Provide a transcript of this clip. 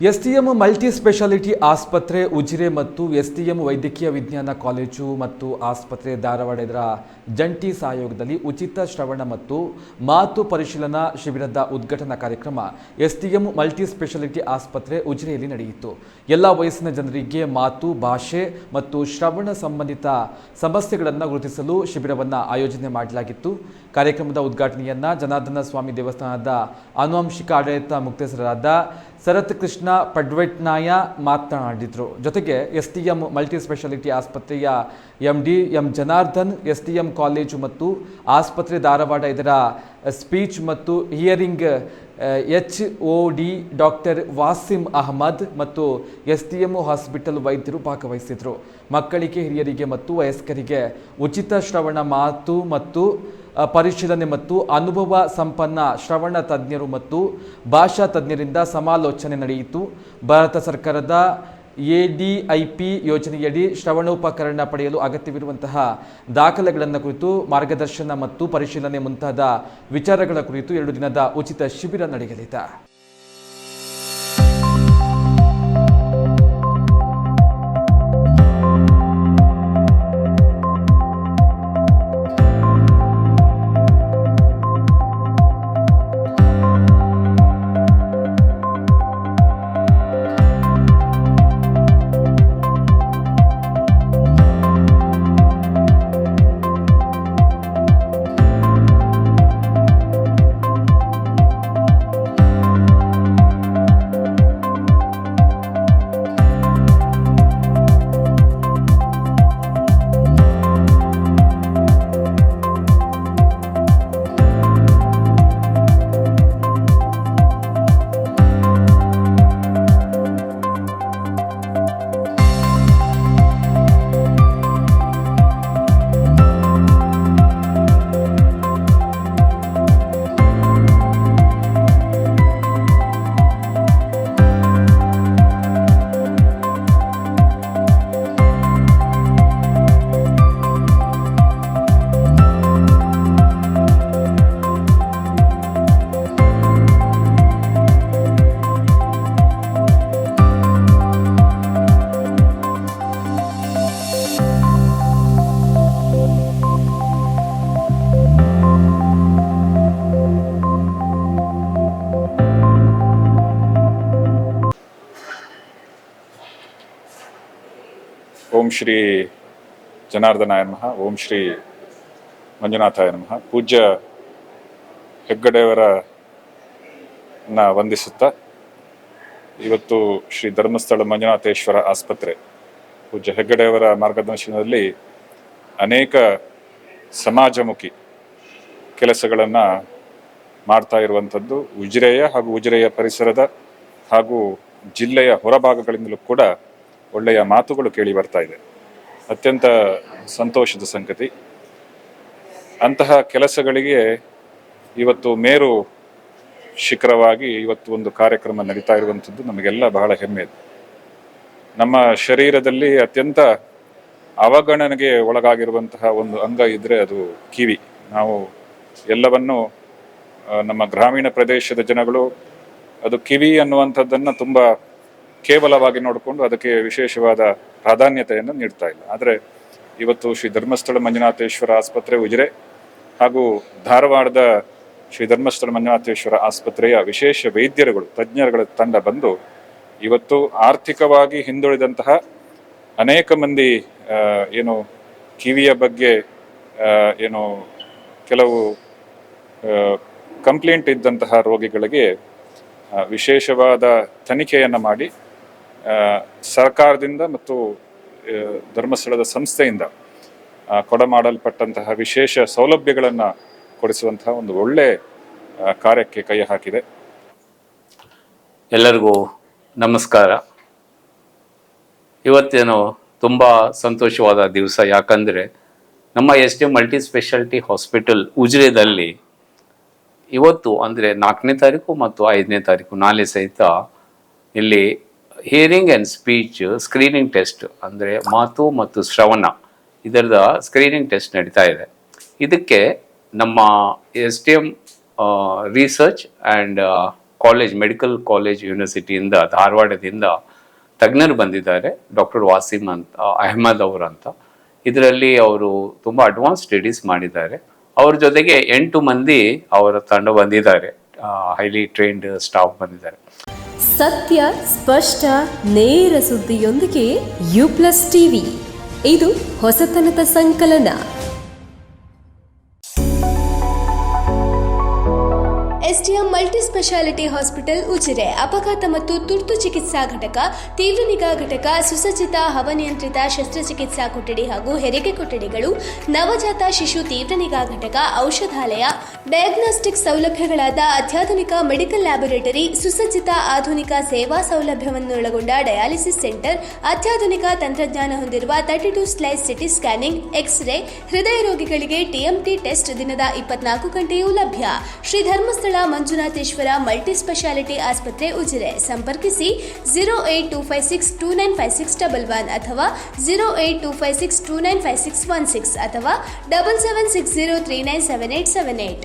STM multi speciality ಆಸ್ಪತ್ರೆ ಉಜಿರೆ ಮತ್ತು STM ವೈದ್ಯಕೀಯ ವಿಜ್ಞಾನ ಕಾಲೇಜು ಮತ್ತು ಆಸ್ಪತ್ರೆ ಧಾರವಾಡ ಇದರ ಜಂಟಿ ಸಹಯೋಗದಲ್ಲಿ ಉಚಿತ ಶ್ರವಣ ಮತ್ತು ಮಾತು ಪರಿಶೀಲನಾ ಶಿಬಿರದ ಉದ್ಘಾಟನಾ ಕಾರ್ಯಕ್ರಮ ಎಸ್ಟಿಎಂ ಮಲ್ಟಿ ಸ್ಪೆಷಾಲಿಟಿ ಆಸ್ಪತ್ರೆ ಉಜಿರೆಯಲ್ಲಿ ನಡೆಯಿತು. ಎಲ್ಲ ವಯಸ್ಸಿನ ಜನರಿಗೆ ಮಾತು, ಭಾಷೆ ಮತ್ತು ಶ್ರವಣ ಸಂಬಂಧಿತ ಸಮಸ್ಯೆಗಳನ್ನು ಗುರುತಿಸಲು ಶಿಬಿರವನ್ನು ಆಯೋಜನೆ ಮಾಡಲಾಗಿತ್ತು. ಕಾರ್ಯಕ್ರಮದ ಉದ್ಘಾಟನೆಯನ್ನ ಜನಾರ್ದನ ಸ್ವಾಮಿ ದೇವಸ್ಥಾನದ ಆನುವಂಶಿಕ ಆಡಳಿತ ಮುಕ್ತೇಸರಾದ ಶರತ್ ಕೃಷ್ಣ ಪಡ್ವೆಟ್ನಾಯ ಮಾತನಾಡಿದರು. ಜೊತೆಗೆ S T M multi speciality ಆಸ್ಪತ್ರೆಯ M D M Janardhan S T M college ಮತ್ತು ಆಸ್ಪತ್ರೆ ಧಾರವಾಡ ಇದರ ಸ್ಪೀಚ್ ಮತ್ತು hearing H O D doctor Wasim Ahmed ಮತ್ತು ಎಸ್ ಡಿ ಎಂ ಹಾಸ್ಪಿಟಲ್ ವೈದ್ಯರು ಭಾಗವಹಿಸಿದರು. ಮಕ್ಕಳಿಗೆ, ಹಿರಿಯರಿಗೆ ಮತ್ತು ವಯಸ್ಕರಿಗೆ ಉಚಿತ ಶ್ರವಣ ಮಾತು ಮತ್ತು ಪರಿಶೀಲನೆ ಮತ್ತು ಅನುಭವ ಸಂಪನ್ನ ಶ್ರವಣ ತಜ್ಞರು ಮತ್ತು ಭಾಷಾ ತಜ್ಞರಿಂದ ಸಮಾಲೋಚನೆ ನಡೆಯಿತು. ಭಾರತ ಸರ್ಕಾರದ ಎ ಡಿ ಐ ಪಿ ಯೋಜನೆಯಡಿ ಶ್ರವಣೋಪಕರಣ ಪಡೆಯಲು ಅಗತ್ಯವಿರುವಂತಹ ದಾಖಲೆಗಳನ್ನು ಕುರಿತು ಮಾರ್ಗದರ್ಶನ ಮತ್ತು ಪರಿಶೀಲನೆ ಮುಂತಾದ ವಿಚಾರಗಳ ಕುರಿತು ಎರಡು ದಿನದ ಉಚಿತ ಶಿಬಿರ ನಡೆಯಲಿದೆ. ಓಂ ಶ್ರೀ ಜನಾರ್ದನಾಯ ನಮಃ, ಓಂ ಶ್ರೀ ಮಂಜುನಾಥಾಯ ನಮಃ. ಪೂಜ್ಯ ಹೆಗ್ಗಡೆಯವರನ್ನ ವಂದಿಸುತ್ತಾ ಇವತ್ತು ಶ್ರೀ ಧರ್ಮಸ್ಥಳ ಮಂಜುನಾಥೇಶ್ವರ ಆಸ್ಪತ್ರೆ, ಪೂಜ್ಯ ಹೆಗ್ಗಡೆಯವರ ಮಾರ್ಗದರ್ಶನದಲ್ಲಿ ಅನೇಕ ಸಮಾಜಮುಖಿ ಕೆಲಸಗಳನ್ನು ಮಾಡ್ತಾ ಇರುವಂಥದ್ದು ಉಜಿರೆಯ ಹಾಗೂ ಉಜಿರೆಯ ಪರಿಸರದ ಹಾಗೂ ಜಿಲ್ಲೆಯ ಹೊರಭಾಗಗಳಿಂದಲೂ ಕೂಡ ಒಳ್ಳೆಯ ಮಾತುಗಳು ಕೇಳಿ ಬರ್ತಾ ಇದೆ. ಅತ್ಯಂತ ಸಂತೋಷದ ಸಂಗತಿ. ಅಂತಹ ಕೆಲಸಗಳಿಗೆ ಇವತ್ತು ಮೇರು ಶಿಖರವಾಗಿ ಇವತ್ತು ಒಂದು ಕಾರ್ಯಕ್ರಮ ನಡೀತಾ ಇರುವಂಥದ್ದು ನಮಗೆಲ್ಲ ಬಹಳ ಹೆಮ್ಮೆ. ಇದೆ ನಮ್ಮ ಶರೀರದಲ್ಲಿ ಅತ್ಯಂತ ಅವಗಣನೆಗೆ ಒಳಗಾಗಿರುವಂತಹ ಒಂದು ಅಂಗ ಇದ್ರೆ ಅದು ಕಿವಿ. ನಾವು ಎಲ್ಲವನ್ನು ನಮ್ಮ ಗ್ರಾಮೀಣ ಪ್ರದೇಶದ ಜನಗಳು ಅದು ಕಿವಿ ಅನ್ನುವಂಥದ್ದನ್ನು ತುಂಬ ಕೇವಲವಾಗಿ ನೋಡಿಕೊಂಡು ಅದಕ್ಕೆ ವಿಶೇಷವಾದ ಪ್ರಾಧಾನ್ಯತೆಯನ್ನು ನೀಡ್ತಾ ಇಲ್ಲ. ಆದರೆ ಇವತ್ತು ಶ್ರೀ ಧರ್ಮಸ್ಥಳ ಮಂಜುನಾಥೇಶ್ವರ ಆಸ್ಪತ್ರೆ ಉಜಿರೆ ಹಾಗೂ ಧಾರವಾಡದ ಶ್ರೀ ಧರ್ಮಸ್ಥಳ ಮಂಜುನಾಥೇಶ್ವರ ಆಸ್ಪತ್ರೆಯ ವಿಶೇಷ ವೈದ್ಯರುಗಳು, ತಜ್ಞರುಗಳ ತಂಡ ಬಂದು ಇವತ್ತು ಆರ್ಥಿಕವಾಗಿ ಹಿಂದುಳಿದಂತಹ ಅನೇಕ ಮಂದಿ ಏನು ಕಿವಿಯ ಬಗ್ಗೆ ಏನು ಕೆಲವು ಕಂಪ್ಲೇಂಟ್ ಇದ್ದಂತಹ ರೋಗಿಗಳಿಗೆ ವಿಶೇಷವಾದ ತನಿಖೆಯನ್ನು ಮಾಡಿ ಸರ್ಕಾರದಿಂದ ಮತ್ತು ಧರ್ಮಸ್ಥಳದ ಸಂಸ್ಥೆಯಿಂದ ಕೊಡಮಾಡಲ್ಪಟ್ಟಂತಹ ವಿಶೇಷ ಸೌಲಭ್ಯಗಳನ್ನು ಕೊಡಿಸುವಂತಹ ಒಂದು ಒಳ್ಳೆ ಕಾರ್ಯಕ್ಕೆ ಕೈ ಹಾಕಿದೆ. ಎಲ್ಲರಿಗೂ ನಮಸ್ಕಾರ. ಇವತ್ತೇನು ತುಂಬ ಸಂತೋಷವಾದ ದಿವಸ, ಯಾಕಂದರೆ ನಮ್ಮ S D multi speciality hospital ಉಜಿರೆದಲ್ಲಿ ಇವತ್ತು ಅಂದರೆ ನಾಲ್ಕನೇ ತಾರೀಕು ಮತ್ತು ಐದನೇ ತಾರೀಕು, ನಾಳೆ ಸಹಿತ ಇಲ್ಲಿ hearing and speech screening test ಅಂದರೆ ಮಾತು ಮತ್ತು ಶ್ರವಣ, ಇದರದ ಸ್ಕ್ರೀನಿಂಗ್ ಟೆಸ್ಟ್ ನಡೀತಾ ಇದೆ. ಇದಕ್ಕೆ ನಮ್ಮ S T M research and college medical college ಯೂನಿವರ್ಸಿಟಿಯಿಂದ ಧಾರವಾಡದಿಂದ ತಜ್ಞರು ಬಂದಿದ್ದಾರೆ ಡಾಕ್ಟರ್ ವಾಸಿಮ್ ಅಂತ, ಅಹಮದ್ ಅವರಂತ ಇದರಲ್ಲಿ ಅವರು ತುಂಬ ಅಡ್ವಾನ್ಸ್ ಸ್ಟಡೀಸ್ ಮಾಡಿದ್ದಾರೆ. ಅವ್ರ ಜೊತೆಗೆ ಎಂಟು ಮಂದಿ ಅವರ ತಂಡ ಬಂದಿದ್ದಾರೆ. ಹೈಲಿ ಟ್ರೈನ್ಡ್ ಸ್ಟಾಫ್ ಬಂದಿದ್ದಾರೆ. ಸತ್ಯ, ಸ್ಪಷ್ಟ, ನೇರ ಸುದ್ದಿಯೊಂದಿಗೆ ಯು ಪ್ಲಸ್ ಟಿವಿ. ಇದು ಹೊಸತನದ ಸಂಕಲನ. SDM multi speciality hospital Ujire, ಅಪಘಾತ ಮತ್ತು ತುರ್ತು ಚಿಕಿತ್ಸಾ ಘಟಕ, ತೀವ್ರ ನಿಗಾ ಘಟಕ, ಸುಸಜ್ಜಿತ ಹವನಿಯಂತ್ರಿತ ಶಸ್ತ್ರಚಿಕಿತ್ಸಾ ಕೊಠಡಿ ಹಾಗೂ ಹೆರಿಗೆ ಕೊಠಡಿಗಳು, ನವಜಾತ ಶಿಶು ತೀವ್ರ ನಿಗಾ ಘಟಕ, ಔಷಧಾಲಯ ಡಯಾಗ್ನೋಸ್ಟಿಕ್ ಸೌಲಭ್ಯಗಳಾದ ಅತ್ಯಾಧುನಿಕ ಮೆಡಿಕಲ್ ಲ್ಯಾಬೊರೇಟರಿ, ಸುಸಜ್ಜಿತ ಆಧುನಿಕ ಸೇವಾ ಸೌಲಭ್ಯವನ್ನೊಳಗೊಂಡ ಡಯಾಲಿಸಿಸ್ ಸೆಂಟರ್, ಅತ್ಯಾಧುನಿಕ ತಂತ್ರಜ್ಞಾನ ಹೊಂದಿರುವ thirty two slice CT scanning, x ray, ಹೃದಯ ರೋಗಿಗಳಿಗೆ ಟಿಎಂಟಿ ಟೆಸ್ಟ್ ದಿನದ ಇಪ್ಪತ್ನಾಲ್ಕು ಗಂಟೆಯೂ ಲಭ್ಯ. ಶ್ರೀ ಧರ್ಮಸ್ಥಳ ಮಂಜುನಾಥೇಶ್ವರ ಮಲ್ಟಿ ಸ್ಪೆಷಾಲಿಟಿ ಆಸ್ಪತ್ರೆ ಉಜಿರೆ. ಸಂಪರ್ಕಿಸಿ zero eight two five six two nine five six double one ಅಥವಾ zero eight two five six two nine five six one six ಅಥವಾ double seven six zero three nine seven eight seven eight.